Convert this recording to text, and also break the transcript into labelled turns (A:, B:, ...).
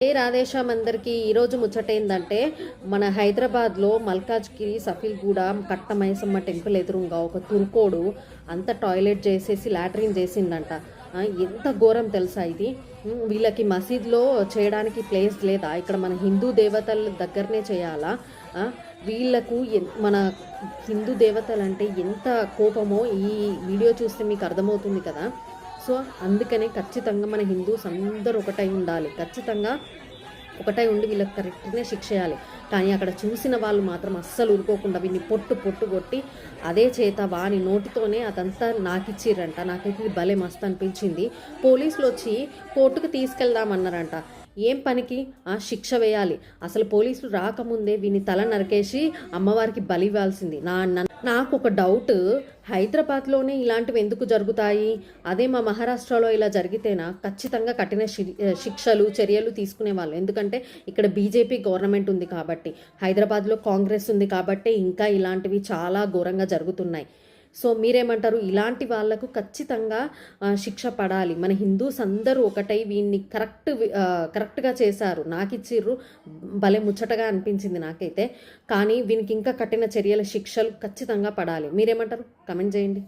A: ఏ రాధేశ్యామ్ అందరికీ ఈరోజు ముచ్చట ఏంటంటే మన హైదరాబాద్లో మల్కాజ్గిరి సఫీల్గూడ కట్టమైసమ్మ టెంపుల్ ఎదురుగా ఒక తురుకోడు అంత టాయిలెట్ చేసేసి లాట్రిన్ చేసిందంట. ఎంత ఘోరం తెలుసా ఇది? వీళ్ళకి మసీద్లో చేయడానికి ప్లేస్ లేదా? ఇక్కడ మన హిందూ దేవతల దగ్గరనే చేయాలా? వీళ్ళకు ఎన్- మన హిందూ దేవతలు అంటే ఎంత కోపమో ఈ వీడియో చూస్తే మీకు అర్థమవుతుంది కదా? సో అందుకనే ఖచ్చితంగా మన హిందూస్ అందరూ ఒకటై ఉండాలి. ఖచ్చితంగా ఒకటై ఉండి వీళ్ళకి కరెక్ట్గానే శిక్ష చేయాలి కానీ అక్కడ చూసిన వాళ్ళు మాత్రం అస్సలు ఊరుకోకుండా వీడిని పొట్టు పొట్టు కొట్టి అదే చేత వాని నోటితోనే అదంతా నాకిచ్చిర్రంట. నాకైతే ఇది భలే మస్తు అనిపించింది. పోలీసులు వచ్చి కోర్టుకు తీసుకెళ్దామన్నారంట. ఏం పనికి? ఆ శిక్ష వేయాలి. అసలు పోలీసులు రాకముందే వీని తల నరికేసి అమ్మవారికి బలి ఇవ్వాల్సింది. నా నా- నాకు ఒక డౌట్. హైదరాబాద్లోనే ఇలాంటివి ఎందుకు జరుగుతాయి? అదే మా మహారాష్ట్రలో ఇలా జరిగితేనా ఖచ్చితంగా కఠిన శి- శిక్షలు చర్యలు తీసుకునే వాళ్ళు. ఎందుకంటే ఇక్కడ బీజేపీ గవర్నమెంట్ ఉంది కాబట్టి హైదరాబాద్లో కాంగ్రెస్ ఉంది కాబట్టి ఇంకా ఇలాంటివి చాలా ఘోరంగా జరుగుతున్నాయి. సో మీరేమంటారు? ఇలాంటి వాళ్ళకు ఖచ్చితంగా శిక్ష పడాలి. మన హిందూస్ అందరూ ఒకటై వీన్ని కరెక్ట్ కరెక్ట్గా చేశారు. నాకు ఇచ్చిర్రు భలే ముచ్చటగా అనిపించింది నాకైతే. కానీ వీనికి ఇంకా కఠిన చర్యల శిక్షలు ఖచ్చితంగా పడాలి. మీరేమంటారు? కమెంట్ చేయండి.